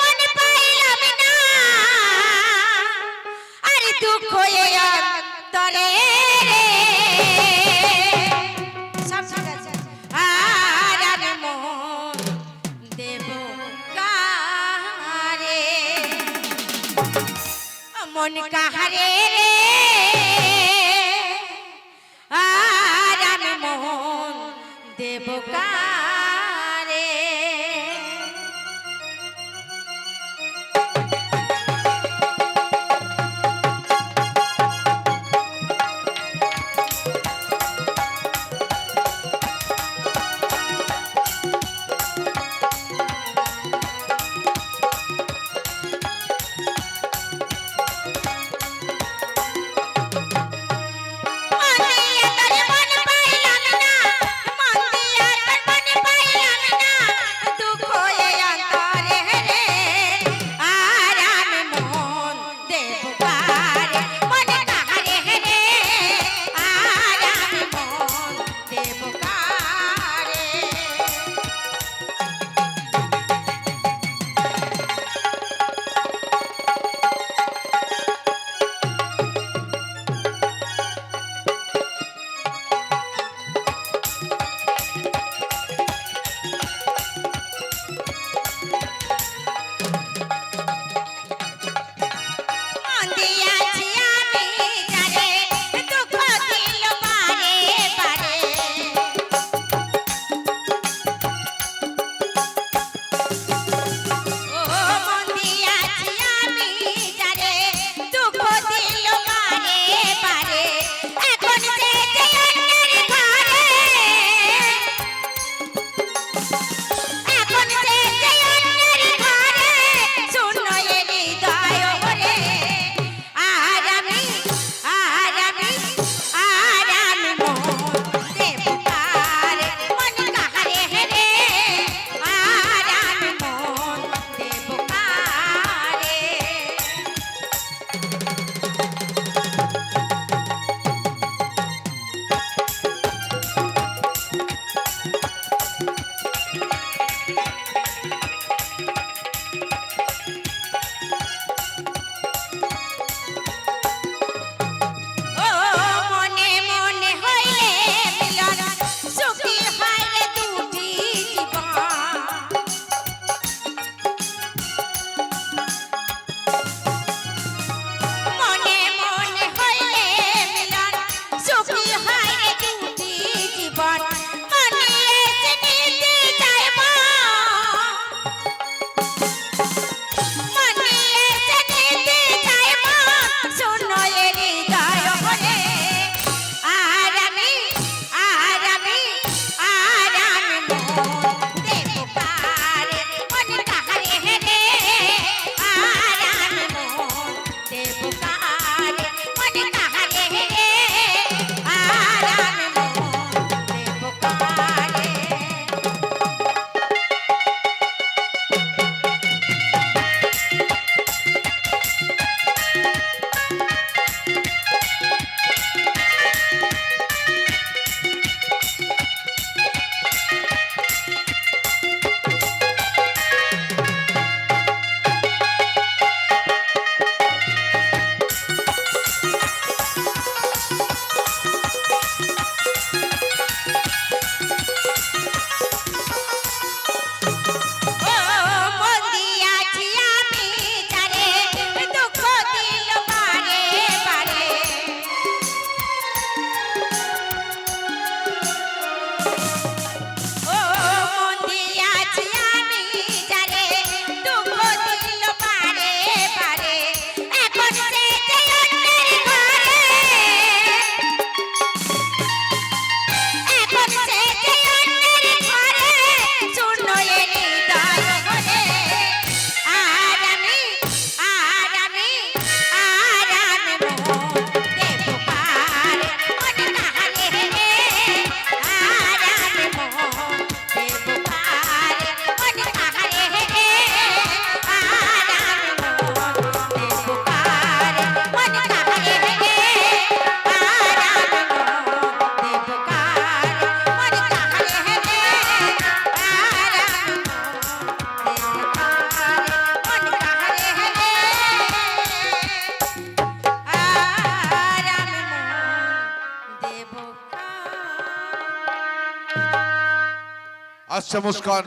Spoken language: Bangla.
মন পাইলাম রে সব ঠিক আছে। আর মন দেব কারে মন কাহারে? রে আর মন দেব আসছে মুস্কান।